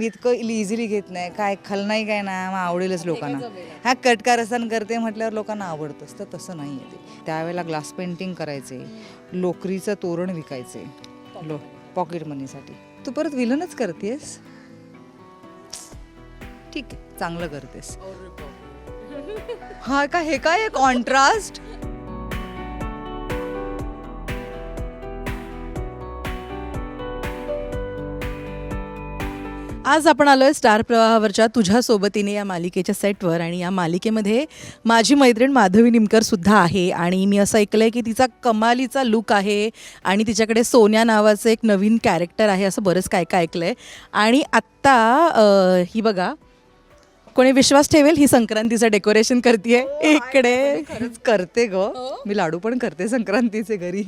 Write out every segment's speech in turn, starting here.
मी इतकं इझिली घेत नाही. काय खलनाई काय ना मग आवडेलच लोकांना. हा कटकार रसान करते म्हटल्यावर लोकांना आवडतंच तर तसं नाही आहे ते. त्यावेळेला ग्लास पेंटिंग करायचे लोकरीचं तोरण विकायचे लो पॉकेट मनीसाठी तू परत विलनच करतेस? ठीक आहे चांगलं करतेस. हा का हे काय कॉन्ट्रास्ट आज आपण आलोय स्टार प्रवाहावरच्या तुझ्या सोबतीने या मालिकेच्या सेटवर आणि या मालिकेमध्ये माझी मैत्रीण माधवी निमकर सुद्धा आहे आणि मी असं ऐकलंय की तिचा कमालीचा लुक आहे आणि तिच्याकडे सोन्या नावाचं एक नवीन कॅरेक्टर आहे असं बरंच काय काय ऐकलंय. आणि आत्ता ही बघा कोणी विश्वास ठेवेल? ही संक्रांतीचं डेकोरेशन करते इकडे. खरंच करते ग. मी लाडू पण करते संक्रांतीचे घरी.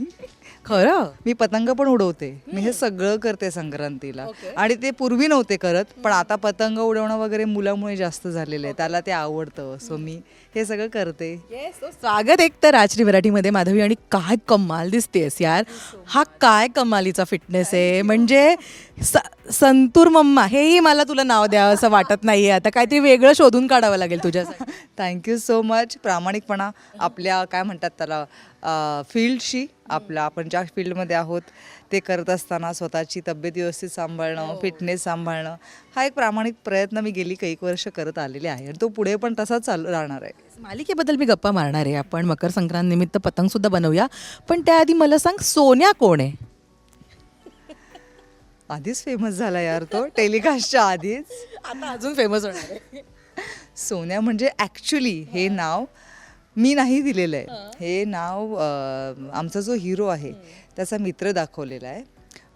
खरं? मी पतंग पण उडवते. मी हे सगळं करते संक्रांतीला. आणि ते पूर्वी नव्हते करत पण आता पतंग उडवणं वगैरे मुलामुळे जास्त झालेलं आहे. त्याला ते आवडतं. सो मी हे सगळं करते. स्वागत एक तर राजश्री मराठीमध्ये माधवी आणि काय कमाल दिसतेस यार. हा काय कमालीचा फिटनेस आहे. म्हणजे स- संतूर मम्मा हेही मला तुला नाव द्यावं असं वाटत नाहीये आता. काहीतरी वेगळं शोधून काढावं लागेल तुझ्यासाठी थँक्यू सो मच प्रामाणिकपणा आपल्या काय म्हणतात त्याला फील्डशी आपल्या आपण ज्या फील्डमध्ये आहोत ते करत असताना स्वतःची तब्येत व्यवस्थित सांभाळणं फिटनेस सांभाळणं हा एक प्रामाणिक प्रयत्न मी गेली काही वर्ष करत आलेले आहे आणि तो पुढे पण तसाच चालू राहणार आहे. मालिकेबद्दल मी गप्पा मारणार आहे. आपण मकर संक्रांत निमित्त पतंग सुद्धा बनवूया. पण त्याआधी मला सांग सोन्या कोण आहे? आधीच फेमस झाला यार तो. टेलिकास्टच्या आधीच. आता अजून फेमस होणार आहे. सोन्या म्हणजे ॲक्च्युली हे नाव मी नाही दिलेलं आहे. हे. नाव अं, आमचा जो हिरो आहे त्याचा मित्र दाखवलेला आहे.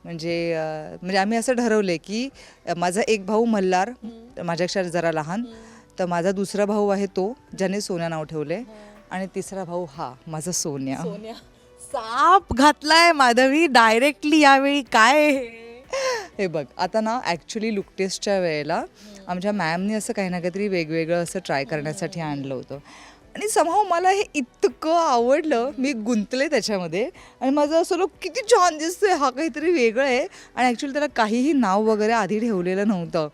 म्हणजे म्हणजे आम्ही असं ठरवलं आहे की माझा एक भाऊ मल्हार माझ्यापेक्षा जरा लहान तर माझा दुसरा भाऊ आहे तो ज्याने सोन्या नाव ठेवले. आणि तिसरा भाऊ हा माझा सोन्या. साप घातलाय माधवी डायरेक्टली यावेळी काय हे? बघ आता ना ॲक्च्युली लुक टेस्टच्या वेळेला आमच्या मॅमने असं काही ना काहीतरी वेगवेगळं असं ट्राय करण्यासाठी आणलं होतं. आणि समहाव मला हे इतकं आवडलं मी गुंतले त्याच्यामध्ये. आणि माझं असं लोक किती छान दिसतोय हा काहीतरी वेगळं आहे. आणि ॲक्च्युली त्याला काहीही नाव वगैरे आधी ठेवलेलं नव्हतं.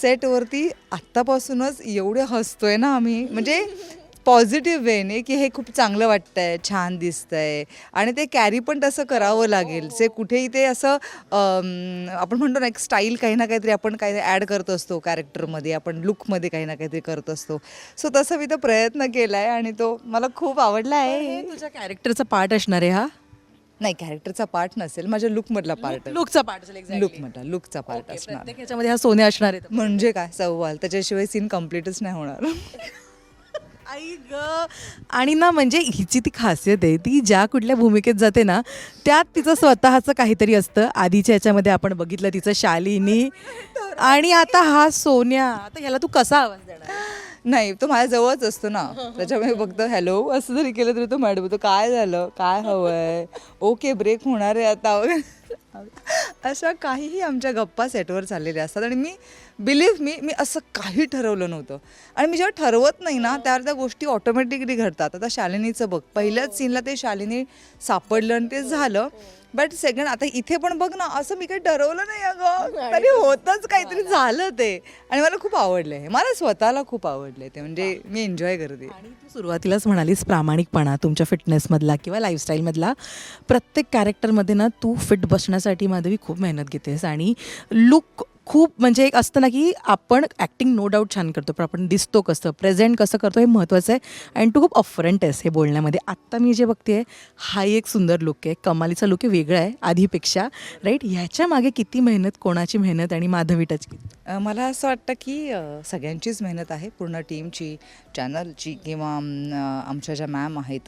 सेटवरती आत्तापासूनच एवढे हसतोय ना आम्ही. म्हणजे पॉझिटिव्ह वेने की हे खूप चांगलं वाटतंय छान दिसतंय. आणि ते कॅरी पण तसं करावं लागेल. जे कुठेही ते असं आपण म्हणतो ना एक स्टाईल काही ना काहीतरी आपण काही ॲड करत असतो कॅरेक्टरमध्ये आपण लुकमध्ये काही ना काहीतरी करत असतो. सो तसं मी तो प्रयत्न केला आहे आणि तो मला खूप आवडला आहे. तुझ्या कॅरेक्टरचा पार्ट असणार आहे हा? नाही कॅरेक्टरचा पार्ट नसेल. माझ्या लुकमधला पार्ट लुकचा पार्ट असेल. लुकमधला लुकचा पार्ट असणार. प्रत्येक ह्याच्यामध्ये हा सोने असणार आहे. म्हणजे काय? सव्वाल त्याच्याशिवाय सीन कम्प्लीटच नाही होणार. आई ग. आणि ना म्हणजे हिची ती खासियत आहे ती ज्या कुठल्या भूमिकेत जाते ना त्यात तिचं स्वतःचं काहीतरी असतं. आधीच्या याच्यामध्ये आपण बघितलं तिचं शालिनी. आणि आता हा सोन्या. आता ह्याला तू कसा आवाज देणार? नाही तो माझ्या जवळच असतो ना. त्याच्यामुळे फक्त हॅलो असं जरी केलं तरी तो मॅडम तो काय झालं? काय हवंय? ओके ब्रेक होणार आहे आता. अशा काहीही आमच्या गप्पा सेटवर चाललेल्या असतात. आणि मी बिलीव्ह मी मी असं काही ठरवलं नव्हतं. आणि मी जेव्हा ठरवत नाही ना त्यावर त्या गोष्टी ऑटोमॅटिकली घडतात. आता शालिनीचं बघ पहिल्याच सीनला ते शालिनी सापडलं आणि ते झालं. बट सेकंड आता इथे पण बघ ना असं मी काही ठरवलं नाही अगं. तरी होतच काहीतरी झालं ते. आणि मला खूप आवडलं हे मला स्वतःला खूप आवडलं ते. म्हणजे मी एन्जॉय करते. आणि तू सुरुवातीलाच म्हणालीस प्रामाणिकपणा तुमच्या फिटनेसमधला किंवा लाईफस्टाईलमधला प्रत्येक कॅरेक्टरमध्ये ना तू फिट बसण्यासाठी माधवी खूप मेहनत घेतेस. आणि लुक खूप म्हणजे एक असतं ना की आपण ॲक्टिंग नो डाऊट छान करतो पण आपण दिसतो कसं प्रेझेंट कसं करतो हे महत्त्वाचं आहे. अँड तू खूप अफरंट आहेस हे बोलण्यामध्ये. आत्ता मी जे बघते आहे हा एक सुंदर लुक आहे. कमालीचा लुक आहे वेगळा आहे आधीपेक्षा. राईट ह्याच्या मागे किती मेहनत कोणाची मेहनत आणि माधवी टच किती? मला असं वाटतं की सगळ्यांचीच मेहनत आहे पूर्ण टीमची चॅनलची किंवा आमच्या ज्या मॅम आहेत.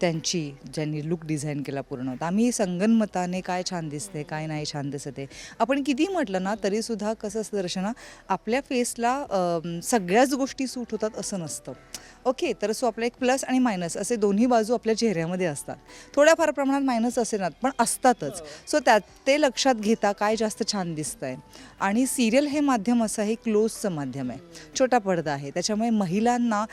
त्यांची ज्यांनी लुक डिझाईन केला पूर्ण. तर आम्ही संगनमताने काय छान दिसते काय नाही छान दिसते आपण किती म्हटलं ना तरीसुद्धा कसं असतं दर्शना आपल्या फेसला सगळ्याच गोष्टी सूट होतात असं नसतं. ओके तर सो आपला एक प्लस आणि मायनस असे दोन्ही बाजू आपल्या चेहऱ्यामध्ये असतात. थोड्याफार प्रमाणात मायनस असेनात पण असतातच. सो त्यात ते लक्षात घेता काय जास्त छान दिसतंय. आणि सिरियल हे माध्यम असं आहे क्लोजचं माध्यम आहे. छोटा पडदा आहे. त्याच्यामुळे महिलांना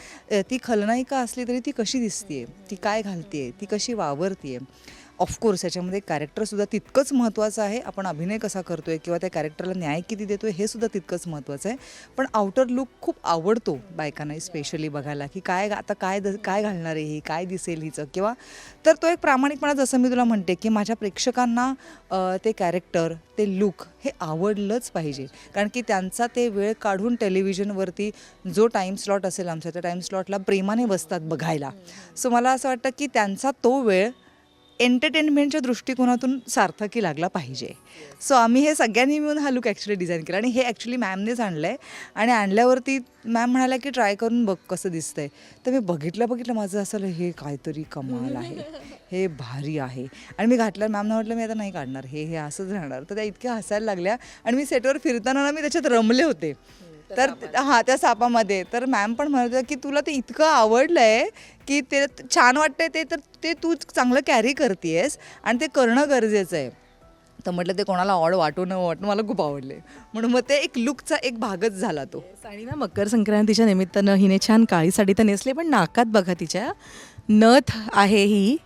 ती खलनायिका असली तरी ती कशी दिसतीये? ती काय घालतीये? ती कशी वावरतीये? ऑफकोर्स याच्यामध्ये कॅरेक्टरसुद्धा तितकंच महत्त्वाचं आहे. आपण अभिनय कसा करतो आहे किंवा त्या कॅरेक्टरला न्याय किती देतो आहे हे सुद्धा तितकंच महत्त्वाचं आहे. पण आउटर लुक खूप आवडतो बायकांना स्पेशली बघायला की काय आता काय द काय घालणार आहे ही काय दिसेल हिचं? किंवा तर तो एक प्रामाणिकपणा जसं मी तुला म्हणते की माझ्या प्रेक्षकांना ते कॅरेक्टर ते लुक हे आवडलंच पाहिजे. कारण की त्यांचा ते वेळ काढून टेलिव्हिजनवरती जो टाईम स्लॉट असेल आमच्या त्या टाईम स्लॉटला प्रेमाने बसतात बघायला. सो मला असं वाटतं की त्यांचा तो वेळ एंटरटेनमेंटच्या दृष्टिकोनातून सार्थकी लागला पाहिजे. सो आम्ही हे सगळ्यांनी मिळून हा लुक ॲक्च्युली डिझाईन केला आणि हे ॲक्च्युली मॅमनेच आणलं आहे आणि आणल्यावरती मॅम म्हणाल्या की ट्राय करून बघ कसं दिसतंय. तर मी बघितलं बघितलं माझं असं हे काहीतरी कमाल आहे. हे भारी आहे. आणि मी घातल्यावर मॅमनं म्हटलं मी आता नाही काढणार. हे हे असंच राहणार. तर त्या इतक्या हसायला लागल्या. आणि मी सेटवर फिरताना ना मी त्याच्यात रमले होते. तर हां त्या सापामध्ये. तर मॅम पण म्हणत होत्या की तुला ते इतकं आवडलं आहे की ते छान वाटतंय ते तर ते तू चांगलं कॅरी करतेयस आणि ते करणं गरजेचं आहे. तर म्हटलं ते कोणाला ऑड वाटू न वाटू मला खूप आवडले. म्हणून मग ते एक लुकचा एक भागच झाला तो. आणि ना मकर संक्रांतीच्या निमित्तानं हिने छान काळी साडी तर नेसली पण नाकात बघा तिच्या नथ आहे ही.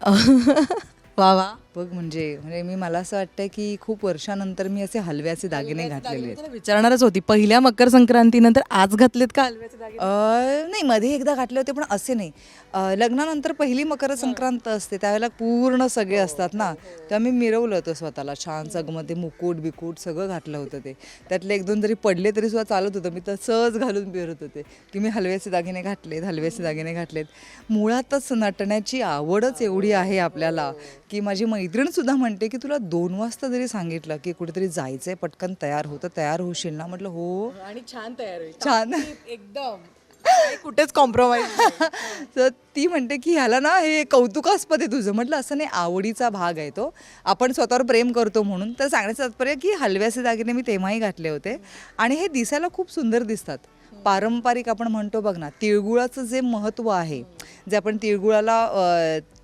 वा वा. बघ म्हणजे म्हणजे मी मला असं वाटतं की खूप वर्षानंतर मी असे हलव्याचे दागिने घातलेले आहेत. तुला विचारणारच होती. पहिल्या मकर संक्रांतीनंतर आज घातलेत का हलव्याचे दागिने? अ, नाही मध्ये एकदा घातले होते पण असे नाही. अ, लग्नानंतर पहिली मकर संक्रांत असते त्यावेळेला पूर्ण सगळे असतात ना. तेव्हा मी मिरवलं होतं स्वतःला छान ते मुकुट बिकुट सगळं घातलं होतं ते. त्यातले एक दोन जरी पडले तरी सुद्धा चालत होतं. मी तसंच घालून फिरत होते की मी हलव्याचे दागिने घातलेत हलव्याचे दागिने घातलेत. मुळातच नटण्याची आवडच एवढी आहे आपल्याला की माझी मैत्रीणसुद्धा म्हणते की तुला दोन वाजता जरी सांगितलं की कुठेतरी जायचंय पटकन तयार होतं तयार होशील ना? म्हटलं हो. आणि छान तयार होईल. छान. एकदम. कुठेच कॉम्प्रोमाइज तर ती म्हणते की ह्याला ना हे कौतुकास्पद आहे तुझं. म्हटलं असं नाही आवडीचा भाग आहे तो. आपण स्वतःवर प्रेम करतो म्हणून. तर सांगण्याचं तात्पर्य की हलव्याचे दागिने मी तेव्हाही घातले होते. आणि हे दिसायला खूप सुंदर दिसतात. पारंपरिक आपण म्हणतो बघ ना तिळगुळाचं जे महत्त्व आहे जे आपण तिळगुळाला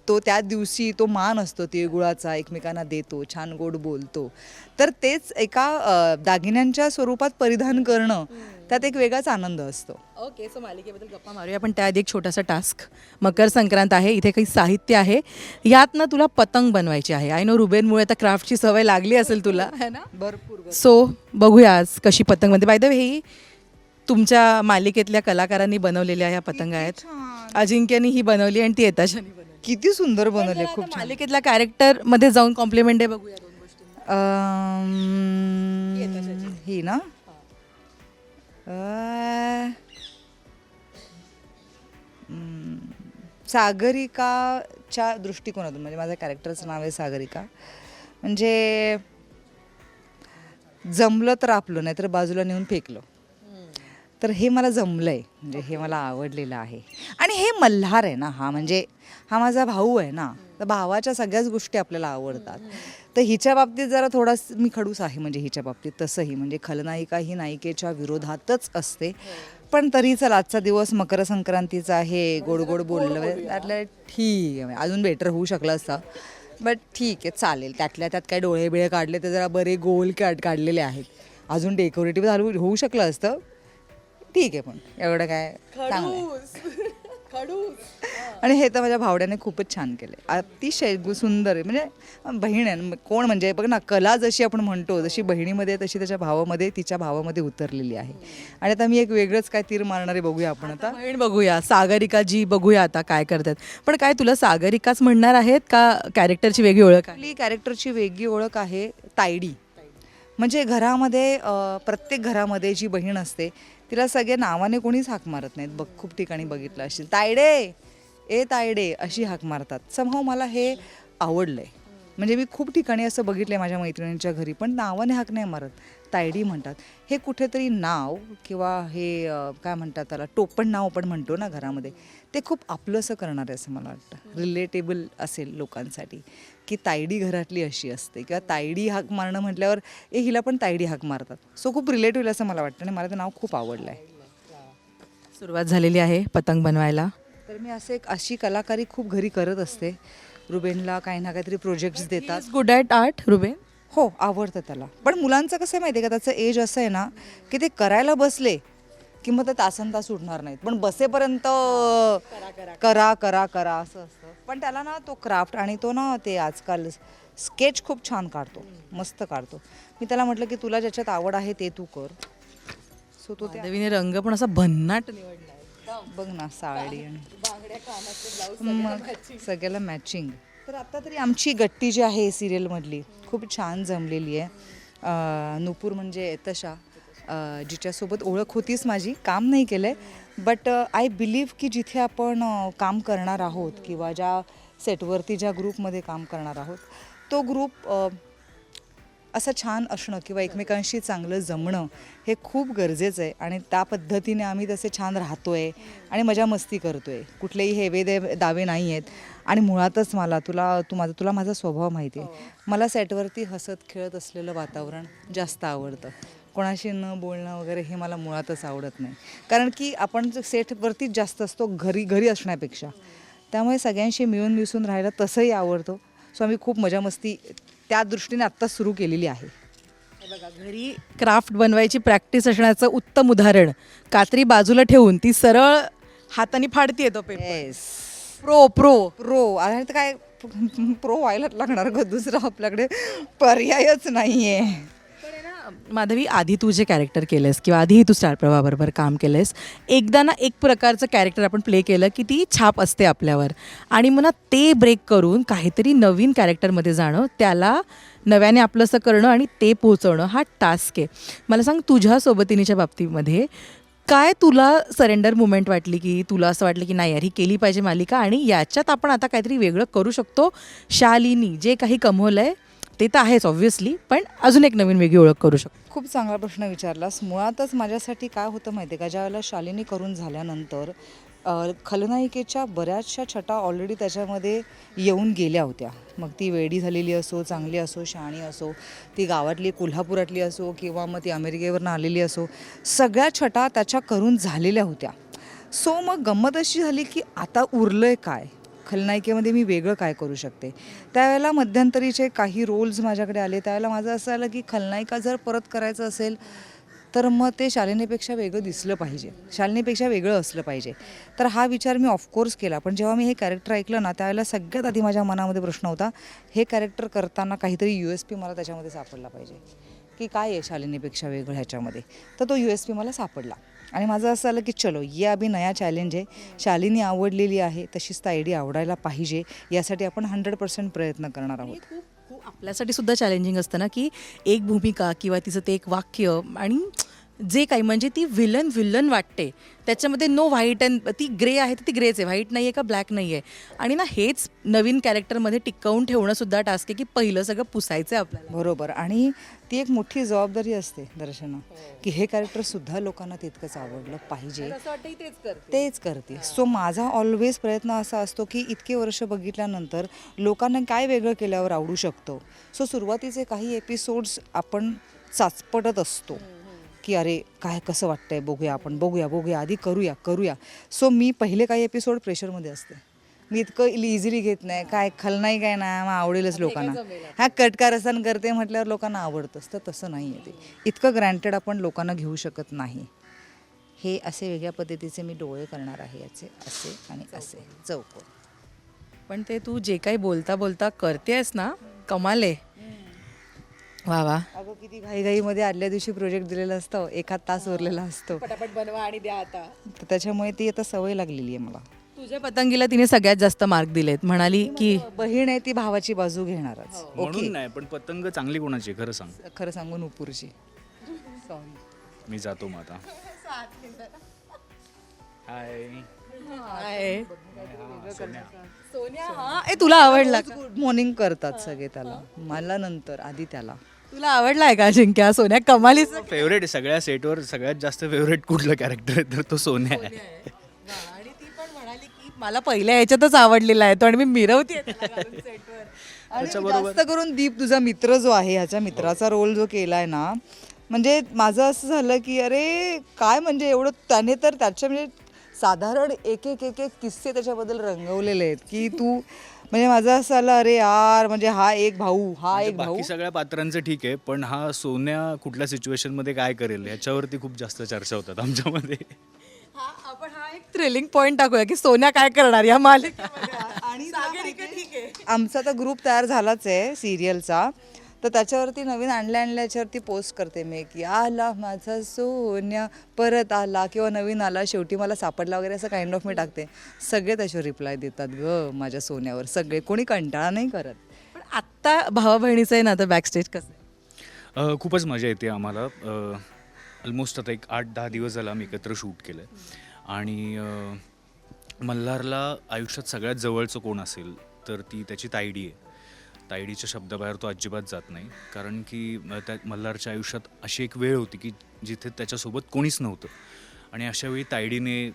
तो त्या दिवशी तो मान असतो तिळगुळाचा एकमेकांना देतो छान गोड बोलतो. तर तेच एका दागिन्यांच्या स्वरूपात परिधान करणं त्यात एक वेगळाच आनंद असतो. ओके सो मालिकेबद्दल गप्पा मारूया. पण त्याआधी एक छोटासा टास्क. मकर संक्रांत आहे इथे काही साहित्य आहे. यात ना तुला पतंग बनवायची आहे. आय नो रुबेनमुळे आता क्राफ्टची सवय लागली असेल तुला. है ना? भरपूर सो बघूया आज कशी पतंग बनते. बाय द वे ही तुमच्या मालिकेतल्या कलाकारांनी बनवलेल्या ह्या पतंग आहेत. अजिंक्यनी ही बनवली आणि ती येताशानी बनवली. किती सुंदर बनवले खूप छान. मालिकेतल्या कॅरेक्टरमध्ये जाऊन कॉम्प्लिमेंट आहे बघूया दोन ही ना? अ, हम्म, सागरिकाच्या दृष्टिकोनातून म्हणजे माझ्या कॅरेक्टरचं नाव आहे सागरिका. म्हणजे जमलं तर आपलं नाही तर बाजूला नेऊन फेकलं. तर हे मला जमलं आहे म्हणजे हे मला आवडलेलं आहे. आणि हे मल्हार आहे ना हा म्हणजे हा माझा भाऊ आहे ना तर भावाच्या सगळ्याच गोष्टी आपल्याला आवडतात. तर हिच्या बाबतीत जरा थोडा मी खडूस आहे म्हणजे हिच्या बाबतीत तसंही. म्हणजे खलनायिका ही नायिकेच्या विरोधातच असते. पण तरी चला आजचा दिवस मकर संक्रांतीचा आहे गोड गोड बोललं त्यातलं ठीक आहे. अजून बेटर होऊ शकलं असतं. बट ठीक आहे चालेल. त्यातल्या त्यात काय डोळे बिळे काढले ते जरा बरे गोल काढ काढलेले आहेत. अजून डेकोरेटिव्ह झालं होऊ शकलं असतं. ठीक आहे पण एवढं काय चांगलं आहे. आणि हे तर माझ्या भावड्याने खूपच छान केले अतिशय गु- सुंदर आहे. म्हणजे बहीण आहे. न- कोण म्हणजे बघ ना कला जशी आपण म्हणतो जशी बहिणीमध्ये तशी त्याच्या भावामध्ये तिच्या भावामध्ये उतरलेली आहे. आणि आता मी एक वेगळंच काय तीर मारणारे बघूया आपण आता बहीण बघूया. सागरिका जी बघूया आता काय करतात. पण काय तुला सागरिकाच म्हणणार आहेत का कॅरेक्टरची वेगळी ओळख आहे? आपली कॅरेक्टरची वेगळी ओळख आहे तायडी म्हणजे घरामध्ये अ, प्रत्येक घरामध्ये जी बहीण असते तिला सगळे नावाने कोणीच हाक मारत नाहीत. बघ खूप ठिकाणी बघितलं असेल तायडे! ए तायडे! अशी हाक मारतात. समहाव मला हे आवडलं आहे म्हणजे मी खूप ठिकाणी असं बघितलं आहे माझ्या मैत्रिणींच्या घरी पण नावाने हाक नाही मारत. तायडी म्हणतात. हे कुठेतरी नाव किंवा हे काय म्हणतात त्याला टोपण नाव आपण म्हणतो ना घरामध्ये ते खूप आपलंसं करणार आहे असं मला वाटतं. रिलेटेबल असेल लोकांसाठी. की तायडी घरातली अशी असते. किंवा तायडी हाक मारणं म्हटल्यावर ए हिला पण तायडी हाक मारतात. सो खूप रिलेट होईल असं मला वाटतं. आणि मला ते नाव खूप आवडलं आहे सुरुवात झालेली आहे पतंग बनवायला. तर मी असे एक अशी कलाकारी खूप घरी करत असते. रुबेनला काही ना काहीतरी प्रोजेक्ट्स देतात. Good at art Ruben? हो आवडतं त्याला. पण मुलांचं कसं आहे माहिती आहे का? त्याचं एज असं आहे ना की ते करायला बसले की मग ते तासन तास उठणार नाहीत. पण बसेपर्यंत करा करा करा असं असतं. पण त्याला ना तो क्राफ्ट आणि तो ना ते आजकाल स्केच खूप छान काढतो मस्त काढतो. मी त्याला म्हटलं की तुला ज्याच्यात आवड आहे ते तू कर. सो तो ते माधवीने रंग पण असा भन्नाट निवडला बघ ना साडी आणि मग सगळ्याला मॅचिंग तर आता तरी आमची गट्टी जी आहे सिरियलमधली खूप छान जमलेली आहे. अं, नुपूर म्हणजे तशा. जिच्यासोबत ओळख होतीच माझी काम नाही केलं आहे बट आय बिलीव्ह की जिथे आपण काम करणार आहोत किंवा ज्या सेटवरती ज्या ग्रुपमध्ये काम करणार आहोत तो ग्रुप असं छान असणं किंवा एकमेकांशी चांगलं जमणं हे खूप गरजेचं आहे आणि त्या पद्धतीने आम्ही तसे छान राहतोय आणि मजा मस्ती करतोय. कुठलेही हेवे दे दावे नाही आहेत. आणि मुळातच मला तुला तू माझा तुला माझा स्वभाव माहिती आहे मला सेटवरती हसत खेळत असलेलं वातावरण जास्त आवडतं. कोणाशी न बोलणं वगैरे हे मला मुळातच आवडत नाही. कारण की आपण जे सेटवरतीच जास्त असतो घरी घरी असण्यापेक्षा. त्यामुळे सगळ्यांशी मिळून मिसळून राहायला तसंही आवडतो. सो आम्ही खूप मजा मस्ती त्या दृष्टीने आत्ता सुरू केलेली आहे. हे बघा घरी क्राफ्ट बनवायची प्रॅक्टिस असण्याचं उत्तम उदाहरण. कात्री बाजूला ठेवून ती सरळ हाताने फाडतीये तो paper. Yes pro pro pro आणि तर काय प्रो व्हायला लागणार ग दुसरं आपल्याकडे पर्यायच नाही आहे माधवी आधी तू जे कॅरेक्टर केलंस किंवा आधीही तू स्टार प्रवाहाबरोबर काम केलंस एकदा ना एक प्रकारचं कॅरेक्टर आपण प्ले केलं की ती छाप असते आपल्यावर. आणि मग ना ते ब्रेक करून काहीतरी नवीन कॅरेक्टरमध्ये जाणं त्याला नव्याने आपलंसं करणं आणि ते पोहोचवणं हा टास्क आहे. मला सांग तुझ्या सोबतीनीच्या बाबतीमध्ये काय तुला सरेंडर मुमेंट वाटली की तुला असं वाटलं की नाही यार ही केली पाहिजे मालिका आणि याच्यात आपण आता काहीतरी वेगळं करू शकतो? शालिनी जे काही कमवलं आहे ते तर आहेच ऑब्व्हियसली पण अजून एक नवीन वेगळी ओळख करू शकतो. खूप चांगला प्रश्न विचारलास. मुळातच माझ्यासाठी काय होतं माहिती आहे का ज्यावेळेला शालिनी करून झाल्यानंतर अ, खलनायिकेच्या बऱ्याचशा छटा ऑलरेडी त्याच्यामध्ये येऊन गेल्या होत्या. मग ती वेडी झालेली असो चांगली असो शहाणी असो ती गावातली कोल्हापुरातली असो किंवा मग ती अमेरिकेवरनं आलेली असो सगळ्या छटा त्याच्या करून झालेल्या होत्या. सो मग गंमत अशी झाली की आता उरलं आहे काय? खलनायिकेमध्ये मी वेगळं काय करू शकते? त्यावेळेला मध्यंतरीचे काही रोल्स माझ्याकडे आले. त्यावेळेला माझं असं आलं की खलनायिका जर परत करायचं असेल तर मग ते शालिनीपेक्षा वेगळं दिसलं पाहिजे. शालिनीपेक्षा वेगळं असलं पाहिजे. तर हा विचार मी ऑफकोर्स केला. पण जेव्हा मी हे कॅरेक्टर ऐकलं ना त्यावेळेला सगळ्यात आधी माझ्या मनामध्ये प्रश्न होता हे कॅरेक्टर करताना काहीतरी यू एस पी मला त्याच्यामध्ये सापडला पाहिजे. की काय आहे शालिनीपेक्षा वेगळं ह्याच्यामध्ये? तर तो यू एस पी मला सापडला. आणि माझं असं आलं की चलो ये अभि नया चॅलेंज आहे. शालिनी आवडलेली आहे तशीच ता आयडी आवडायला पाहिजे. यासाठी आपण हंड्रेड पर्सेंट प्रयत्न करणार आहोत. आपल्यासाठी सुद्धा चॅलेंजिंग असतं ना की एक भूमिका किंवा तिचं ते एक वाक्य आणि जे काही म्हणजे ती विलन विलन वाटते. त्याच्यामध्ये नो व्हाईट अँड ती ग्रे आहे तर ती ग्रेच आहे. व्हाईट नाही आहे का ब्लॅक नाही आहे आणि ना हेच नवीन कॅरेक्टरमध्ये टिकवून ठेवणं सुद्धा टास्क आहे की पहिलं सगळं पुसायचं आहे आपल्याला. बरोबर. आणि ती एक मोठी जबाबदारी असते दर्शना की हे कॅरेक्टर सुद्धा लोकांना तितकंच आवडलं पाहिजे. करते. तेच करते. सो माझा ऑलवेज प्रयत्न असा असतो की इतके वर्ष बघितल्यानंतर लोकांना काय वेगळं केल्यावर आवडू शकतो? सो सुरुवातीचे काही एपिसोड्स आपण चाचपटत असतो. की अरे काय कसं वाटतंय बघूया आपण बघूया बघूया आधी करूया करूया. सो मी पहिले काही एपिसोड प्रेशरमध्ये असते. मी इतकं इझिली घेत नाही. काय खलनाई काय ना मग आवडेलच लोकांना. हा कटकारस्थान करते म्हटल्यावर लोकांना आवडतंच तर तसं नाही आहे ते. इतकं ग्रँटेड आपण लोकांना घेऊ शकत नाही. हे असे वेगळ्या पद्धतीचे मी डोळे करणार आहे याचे असे आणि असे. चौकोन पण ते तू जे काही बोलता बोलता करतेस ना कमाले वा वा. अगं किती घाईघाईमध्ये आदल्या दिवशी प्रोजेक्ट दिलेला असतो. एखाद तास उरलेला असतो. पटापट बनवा आणि द्या आता. तर त्याच्यामुळे ती आता सवय लागलेली आहे मला. तुझ्या पतंगीला तिने सगळ्यात जास्त मार्क दिलेत. म्हणाली की बहीण आहे ती भावाची बाजू घेणारच. ओके. म्हणून नाही पण पतंग चांगली कोणाची आहे? खरं सांग. खरं सांगून उपूरची सॉरी मी जातो मग आता. हाय "हाय." सोन्या. सोनिया हा. ए तुला आवडला का? गुड मॉर्निंग करतात सगळे त्याला. मला नंतर आधी त्याला. तुला आवडलाय का जिंक्या सोन्या कमालीच फेवरेट आहे. सगळ्या सेटवर सगळ्यात जास्त फेवरेट कुठलं कॅरेक्टर आहे? तर तो सोन्या आहे. आणि ती पण म्हणाली की मला पहिल्या याच्यातच आवडलेला आहे तो आणि मी मिरवते जास्त करून दीप तुझा मित्र जो आहे ह्याच्या मित्राचा रोल जो केलाय ना म्हणजे माझं असं झालं की अरे काय म्हणजे एवढं त्याने तर त्याच्या म्हणजे साधारण एक एक एक एक किस्से त्याच्याबद्दल रंगवलेले आहेत की तू म्हणजे माझं असं आलं अरे यार म्हणजे हा एक भाऊ हा म्हणजे एक भाऊ. बाकी सगळ्या पात्रांचं ठीक आहे पण हा सोन्या कुठल्या सिच्युएशनमध्ये काय करेल ह्याच्यावरती खूप जास्त चर्चा होतात आमच्यामध्ये. हा आपण हा एक थ्रिलिंग पॉईंट टाकूया की सोन्या काय करणार या मालिकेमध्ये. आणि आमचा तर ग्रुप तयार झालाच आहे सिरियलचा तर त्याच्यावरती नवीन आणल्या आणल्याच्यावरती पोस्ट करते मी की आला माझा सोन्या परत आला किंवा नवीन आला शेवटी मला सापडला वगैरे असं काइंड ऑफ मी टाकते. सगळे त्याच्यावर रिप्लाय देतात ग माझ्या सोन्यावर सगळे कोणी कंटाळा नाही करत. पण आत्ता भावा बहिणीचं आहे ना आता बॅकस्टेज कसं आहे? खूपच मजा येते आम्हाला. ऑलमोस्ट आता एक आठ दहा दिवस झाला आम्ही एकत्र शूट केलं आहे आणि मल्हारला आयुष्यात सगळ्यात जवळचं कोण असेल तर ती त्याची तायडी आहे. तायडीच्या शब्दाबाहेर तो अजिबात जात नाही. कारण की त्या मल्हारच्या आयुष्यात अशी एक वेळ होती की जिथे त्याच्यासोबत कोणीच नव्हतं. आणि अशावेळी तायडीने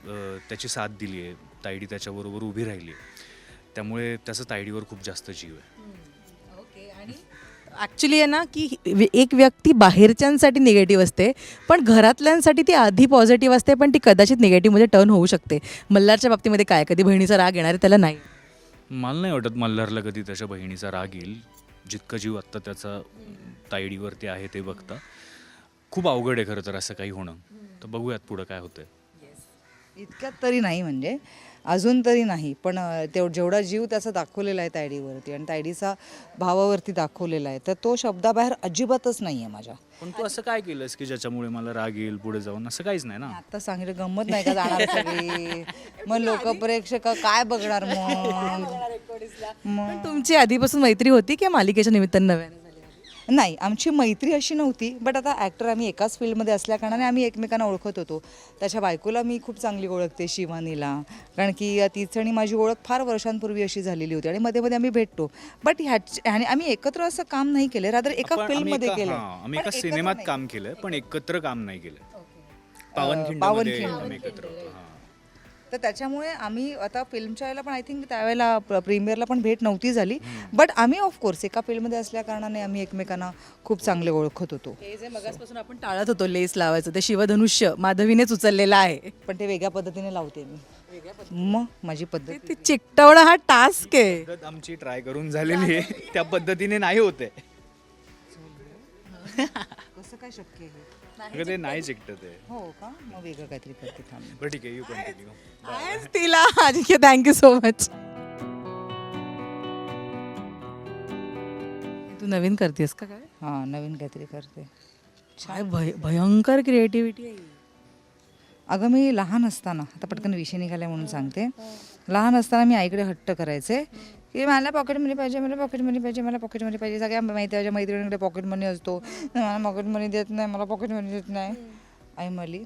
त्याची साथ दिली आहे. तायडी त्याच्याबरोबर उभी राहिली आहे. त्यामुळे त्याचं तायडीवर खूप जास्त जीव आहे. ओके. आणि ॲक्च्युली आहे ना की एक व्यक्ती बाहेरच्यांसाठी निगेटिव्ह असते पण घरातल्यांसाठी ती आधी पॉझिटिव्ह असते पण ती कदाचित निगेटिव्हमध्ये टर्न होऊ शकते. मल्हारच्या बाबतीमध्ये काय? कधी बहिणीचा राग येणार आहे त्याला नाही. मला नाही वाटत मल्हारला कधी त्याच्या बहिणीचा राग येईल. जितकं जीव आत्ता त्याचा तायडीवरती आहे ते बघता. खूप अवघड आहे खरं तर असं काही होणं. तर बघूयात पुढं काय होतंय. इतक्यात तरी नाही म्हणजे. अजून तरी नाही पण तेव जेवढा जीव त्याचा दाखवलेला आहे तायडीवरती आणि तायडीचा भावावरती दाखवलेला आहे तर तो शब्दाबाहेर अजिबातच नाही आहे माझ्या. पण तू असं काय केलंस की ज्याच्यामुळे मला राग येईल पुढे जाऊन? असं काहीच नाही ना? आता सांगितलं गंमत नाही का जाणार सगळी? मग लोक प्रेक्षक काय बघणार मग पण तुमची आधीपासून मैत्री होती की मालिकेच्या निमित्तानं नव्याने? नाही आमची मैत्री अशी नव्हती बट आता ॲक्टर आम्ही एकाच फील्डमध्ये असल्याकारणाने आम्ही एकमेकांना ओळखत होतो. त्याच्या बायकोला मी खूप चांगली ओळखते शिवानीला. कारण की तिचं आणि माझी ओळख फार वर्षांपूर्वी अशी झालेली होती आणि मध्ये मध्ये आम्ही भेटतो. बट ह्याच आणि आम्ही एकत्र असं काम नाही केलं रादर एका फिल्ममध्ये केलं. आम्ही एका सिनेमात काम केलंय पण एकत्र काम नाही केलं. पावनखिंड. एकत्र. तर त्याच्यामुळे आम्ही आता फिल्मच्या वेळेला पण आय थिंक त्यावेळेला प्रीमियरला पण भेट नव्हती झाली. बट आम्ही ऑफकोर्स एका फील्डमध्ये असल्या कारणाने आम्ही एकमेकांना खूप चांगले ओळखत होतो. हे जे मगासपासून आपण टाळत होतो लेस लावायचं ते शिवधनुष्य माधवीनेच उचललेलं आहे. पण ते वेगळ्या पद्धतीने लावते मी. मग माझी पद्धत. ते चिकटवणं हा टास्क आहे. पद्धत आमची ट्राय करून झालेली आहे. त्या पद्धतीने नाही होते. कसं काय शक्य आहे ते नाही चिकटत आहे हो का? मग वेगळं काहीतरी करते थांब बरं ठीक आहे यू कंटिन्यू तिला. Ajinkya thank you so much तू नवीन करतेस का काय? हां नवीन काहीतरी करते. काय भय भयंकर क्रिएटिव्हिटी आहे अगं मी लहान असताना आता पटकन विषय निघाला म्हणून सांगते. लहान असताना मी आईकडे हट्ट करायचे. की मला पॉकेट मनी पाहिजे मला पॉकेट मनी पाहिजे मला पॉकेट मनी पाहिजे. सगळ्या माहिती माझ्या मैत्रिणीकडे पॉकेट मनी असतो. मला पॉकेट मनी देत नाही मला पॉकेट मनी देत नाही. आई मली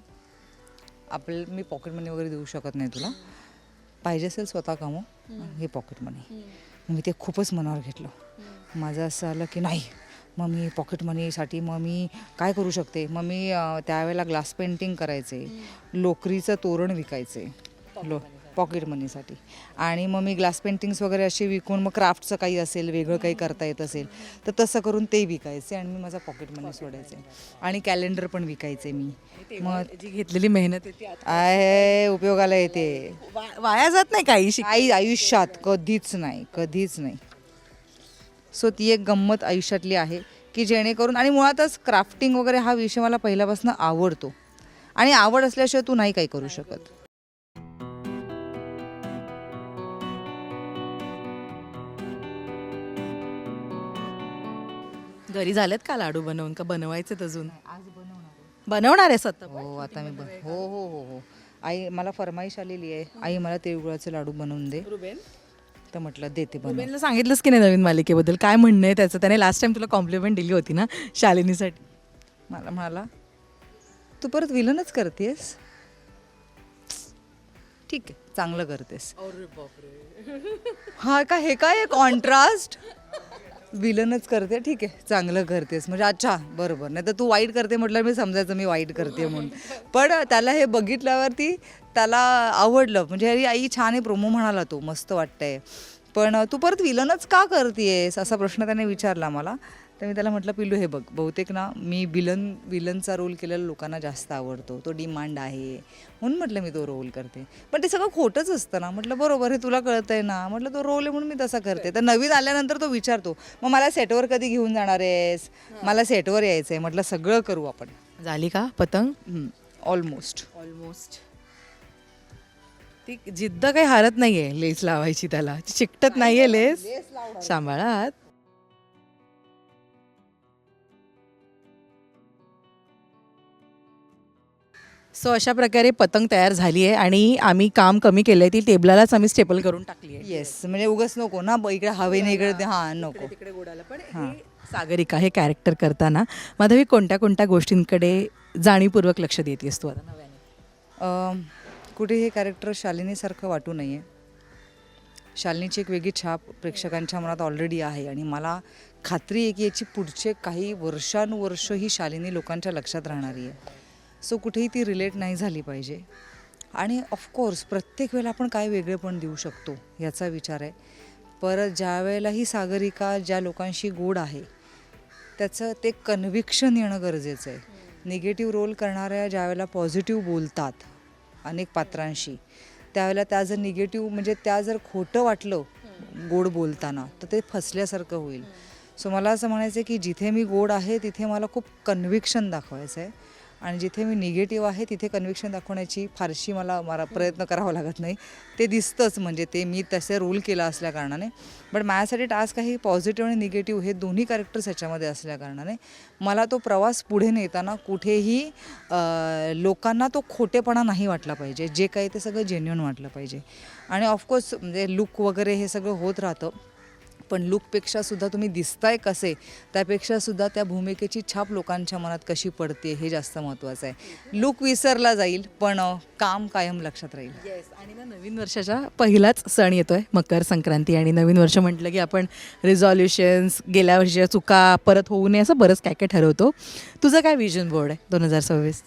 आपलं मी पॉकेट मनी वगैरे देऊ शकत नाही तुला. पाहिजे असेल स्वतः कमव हे पॉकेट मनी मी ते खूपच मनावर घेतलं. माझं असं आलं की नाही मग मी पॉकेट मनीसाठी मग मी काय करू शकते? मग मी त्यावेळेला ग्लास पेंटिंग करायचे. लोकरीचं तोरण विकायचे. लो पॉकेट मनीसाठी. आणि मग मी ग्लास पेंटिंग्स वगैरे असे विकून मग क्राफ्टचं काही असेल वेगळं काही करता येत असेल तर तसं करून ते विकायचे आणि मी माझा पॉकेट मनी सोडायचे. आणि कॅलेंडर पण विकायचे मी. मग जी घेतलेली मेहनत आहे उपयोगाला येते. वाया जात नाही काही आई आयुष्यात कधीच नाही कधीच नाही. सो ती एक गंमत आयुष्यातली आहे की जेणेकरून आणि मुळातच क्राफ्टिंग वगैरे हा विषय मला पहिल्यापासून आवडतो. आणि आवड असल्याशिवाय तू नाही काही करू शकत. घरी झालेत का लाडू बनवून? का बनवायचेत अजून? बनवणार आहे. स्वतः हो आता मी बन हो हो हो हो. आई मला फरमाईश आलेली आहे. आई मला तिळगुळाचे लाडू बनवून दे. तर म्हटलं देते बनवून रुबेनला सांगितलंच की नाही नवीन मालिकेबद्दल? काय म्हणणं आहे त्याचं? त्याने लास्ट टाइम तुला कॉम्प्लिमेंट दिली होती ना शालिनीसाठी. मला म्हणाला तू परत विलनच करतेस? ठीक आहे चांगलं करतेस. हा का हे काय कॉन्ट्रास्ट विलनच करते ठीक आहे चांगलं करतेस. म्हणजे अच्छा बरोबर. नाही तर तू वाईट करते म्हटलं मी समजायचं मी वाईट करते म्हणून. पण त्याला हे बघितल्यावरती त्याला आवडलं. म्हणजे अरे आई छान आहे प्रोमो म्हणाला तो मस्त वाटतंय. पण तू परत विलनच का करतेस असा प्रश्न त्याने विचारला मला. तर मी त्याला म्हटलं पिल्लू हे बघ बहुतेक ना मी विलन विलनचा रोल केलेला लोकांना जास्त आवडतो. तो डिमांड आहे. म्हणून म्हटलं मी तो रोल करते. पण ते सगळं खोटंच असतं ना. म्हटलं बरोबर हे तुला कळतंय ना. म्हटलं तो रोल आहे म्हणून मी तसा करते. तर नवीन आल्यानंतर तो विचारतो मग मला सेटवर कधी घेऊन जाणार आहेस? मला सेटवर यायचं आहे म्हटलं सगळं करू आपण. झाली का पतंग? ऑलमोस्ट ऑलमोस्ट ती जिद्द काही हारत नाहीये लेस लावायची त्याला. चिकटत नाहीये लेस. सांभाळात सो अशा प्रकारे पतंग तयार झाली आहे आणि आम्ही काम कमी केलंय. ती टेबलालाच आम्ही स्टेपल करून टाकली आहे येस म्हणजे उगाच नको ना ब- इकडे हवेने इकडे हां नको. तिकडे गोडाला. पण हे. सागरिका हे कॅरेक्टर करताना माधवी कोणत्या कोणत्या गोष्टींकडे जाणीवपूर्वक लक्ष देतेस तू आता नव्याने? अम, कुठे हे कॅरेक्टर शालिनीसारखं वाटू नये शालिनीची एक वेगळी छाप प्रेक्षकांच्या मनात ऑलरेडी आहे आणि मला खात्री आहे की याची पुढचे काही वर्षानुवर्ष ही शालिनी लोकांच्या लक्षात राहणारी आहे. सो कुठेही ती रिलेट नाही झाली पाहिजे. आणि ऑफकोर्स प्रत्येक वेळेला आपण काय वेगळे पण देऊ शकतो याचा विचार आहे. परत ज्या वेळेला ही सागरिका ज्या लोकांशी गोड आहे त्याचं ते कन्व्हिक्शन येणं गरजेचं आहे. निगेटिव्ह रोल करणाऱ्या ज्यावेळेला पॉझिटिव्ह बोलतात अनेक पात्रांशी त्यावेळेला त्या जर निगेटिव्ह म्हणजे त्या जर खोटं वाटलं गोड बोलताना तर ते फसल्यासारखं होईल. सो मला असं म्हणायचं आहे की जिथे मी गोड आहे तिथे मला खूप कन्व्हिक्शन दाखवायचं आहे आणि जिथे मी निगेटिव्ह आहे तिथे कन्व्हिक्शन दाखवण्याची फारशी मला मला प्रयत्न करावा लागत नाही. ते दिसतंच म्हणजे ते मी तसे रोल केला असल्या कारणाने. बट माझ्यासाठी टास्क आहे पॉझिटिव्ह आणि निगेटिव्ह हे दोन्ही कॅरेक्टर्स ह्याच्यामध्ये असल्या कारणाने. मला तो प्रवास पुढे नेताना कुठेही लोकांना तो खोटेपणा नाही वाटला पाहिजे. जे काही ते सगळं जेन्युन वाटलं पाहिजे. आणि ऑफकोर्स म्हणजे लुक वगैरे हे सगळं होत राहतं. पण लुकपेक्षा सुद्धा तुम्ही दिसताय कसे त्यापेक्षा सुद्धा त्या भूमिकेची छाप लोकांच्या मनात कशी पडते हे जास्त महत्त्वाचं आहे. लुक विसरला जाईल पण काम कायम लक्षात राहील. येस आणि ना नवीन वर्षाचा पहिलाच सण येतोय मकर संक्रांती. आणि नवीन वर्ष म्हटलं की आपण रिझॉल्युशन्स गेल्या वर्षीच्या चुका परत होऊ नये असं बरंच काय काय ठरवतो. तुझं काय विजन बोर्ड आहे दोन हजार सव्वीस?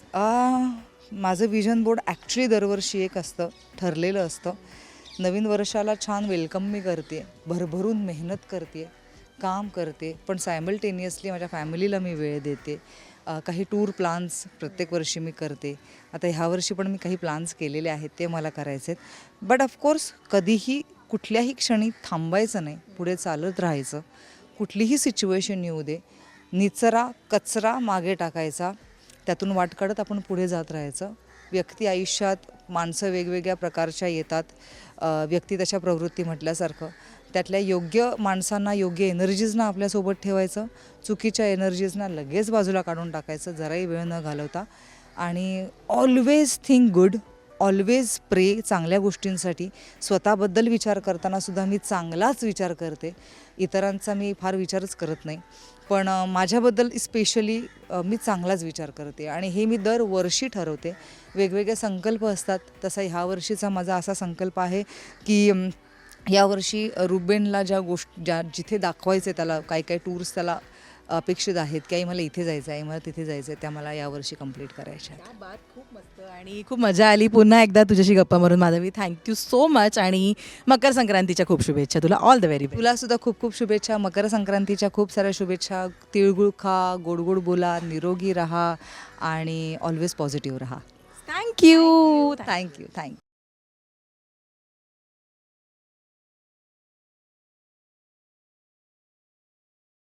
माझं विजन बोर्ड ॲक्च्युली दरवर्षी एक असतं ठरलेलं असतं. नवीन वर्षाला छान वेलकम मी करते भरभरून मेहनत करते काम करते पण सायमल्टेनियसली माझ्या फॅमिलीला मी वेळ देते. काही टूर प्लान्स प्रत्येक वर्षी मी करते. आता ह्या वर्षी पण मी काही प्लान्स केलेले आहेत ते मला करायचे आहेत. बट ऑफकोर्स कधीही कुठल्याही क्षणी थांबायचं नाही पुढे चालत राहायचं. कुठलीही सिच्युएशन येऊ दे. निचरा कचरा मागे टाकायचा. त्यातून वाट काढत आपण पुढे जात राहायचं. व्यक्ती आयुष्यात माणसं वेगवेगळ्या प्रकारच्या येतात व्यक्ती तशा प्रवृत्ती म्हटल्यासारखं. त्यातल्या योग्य माणसांना योग्य एनर्जीजना आपल्यासोबत ठेवायचं चुकीच्या एनर्जीजना लगेच बाजूला काढून टाकायचं जराही वेळ न घालवता. आणि ऑलवेज थिंक गुड ऑलवेज प्रे चांगल्या गोष्टींसाठी. स्वतःबद्दल विचार करताना सुद्धा मी चांगलाच विचार करते. इतरांचा मी फार विचारच करत नाही. पण माझ्याबद्दल स्पेशली मी चांगलाच विचार करते आणि हे मी दरवर्षी ठरवते. वेगवेगळे संकल्प असतात. तसा ह्या वर्षीचा माझा असा संकल्प आहे की यावर्षी रुबेनला ज्या गोष्ट ज्या जिथे दाखवायचे त्याला काही काही टूर्स त्याला अपेक्षित आहेत की आई मला इथे जायचं आहे मला तिथे जायचं आहे त्या मला यावर्षी कंप्लीट करायच्या आहेत. खूप मस्त आणि खूप मजा आली. पुन्हा एकदा तुझ्याशी गप्पा मारून माधवी थँक्यू सो मच आणि मकर संक्रांतीच्या खूप शुभेच्छा. तुला ऑल द व्हेरी तुला सुद्धा खूप खूप शुभेच्छा. मकर संक्रांतीच्या खूप साऱ्या शुभेच्छा. तिळगुळ खा गोड गोड बोला निरोगी राहा आणि ऑलवेज पॉझिटिव्ह राहा. Thank you thank you thank you